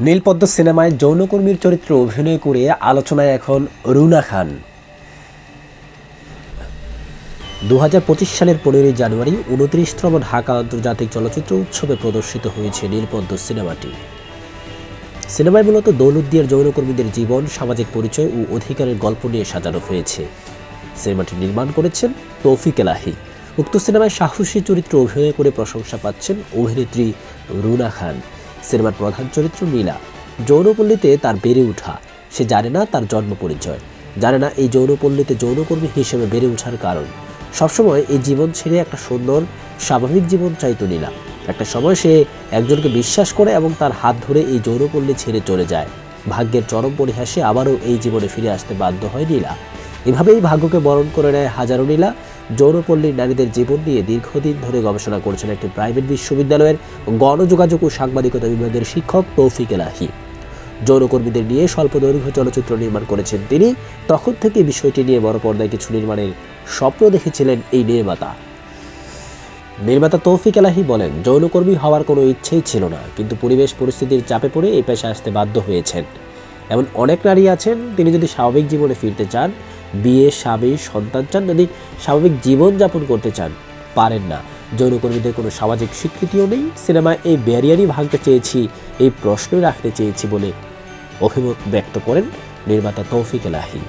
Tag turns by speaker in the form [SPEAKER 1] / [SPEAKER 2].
[SPEAKER 1] নীলপদ্ম সিনেমায় যৌনকর্মীর চরিত্রে অভিনয় করে আলোচনায় এখন রুনা খান। দু হাজার পঁচিশ সালের পনেরোই জানুয়ারি উনত্রিশতম ঢাকা আন্তর্জাতিক চলচ্চিত্র উৎসবে প্রদর্শিত হয়েছে নীলপদ্ম সিনেমাটি। সিনেমায় মূলত দৌলতদিয়ার যৌনকর্মীদের জীবন, সামাজিক পরিচয় ও অধিকারের গল্প নিয়ে সাজানো হয়েছে। সিনেমাটি নির্মাণ করেছেন তৌফিক এলাহি। উক্ত সিনেমায় সাহসী চরিত্রে অভিনয় করে প্রশংসা পাচ্ছেন অভিনেত্রী রুনা খান। সিনেমার প্রধান চরিত্র নীলা যৌনপল্লীতে তার বেড়ে ওঠা। সে জানে না তার জন্ম পরিচয়। জানে না এই যৌনপল্লীতে যৌনকর্মী হিসেবে বেড়ে ওঠার কারণ। সবসময় এই জীবন ছেড়ে একটা সুন্দর, স্বাভাবিক জীবন চাইতো নীলা। একটা সময় সে একজনকে বিশ্বাস করে এবং তার হাত ধরে এই যৌনপল্লী ছেড়ে চলে যায়। ভাগ্যের চরম পরিহাসে আবারও এই জীবনে ফিরে আসতে বাধ্য হয় নীলা। এভাবেই ভাগ্যকে বরণ করে নেয় হাজারো নীলা। যৌনপল্লীর নারীদের জীবন নিয়ে দীর্ঘদিন ধরে গবেষণা করছেন একটি প্রাইভেট বিশ্ববিদ্যালয়ের গণযোগাযোগ ও সাংবাদিকতা বিভাগের শিক্ষক তৌফিক এলাহি। যৌনকর্মীদের নিয়ে স্বল্প দৈর্ঘ্য চলচ্চিত্র নির্মাণ করেছেন তিনি। তখন থেকে বিষয়টি নিয়ে বড় পর্দায় কিছু নির্মাণের স্বপ্ন দেখেছিলেন এই নির্মাতা। নির্মাতা তৌফিক এলাহি বলেন, যৌনকর্মী হওয়ার কোনো ইচ্ছেই ছিল না, কিন্তু পরিবেশ পরিস্থিতির চাপে পড়ে এই পেশায় আসতে বাধ্য হয়েছেন। এমন অনেক নারী আছেন, তিনি যদি স্বাভাবিক জীবনে ফিরতে চান বিয়ে, স্বামী, সন্তান চান যদি স্বাভাবিক জীবনযাপন করতে চান, পারেন না। যৌনকর্মীদের কোনো সামাজিক স্বীকৃতিও নেই। সিনেমায় এই ব্যারিয়ারই ভাঙতে চেয়েছি, এই প্রশ্নই রাখতে চেয়েছি বলে অভিমত ব্যক্ত করেন নির্মাতা তৌফিক এলাহি।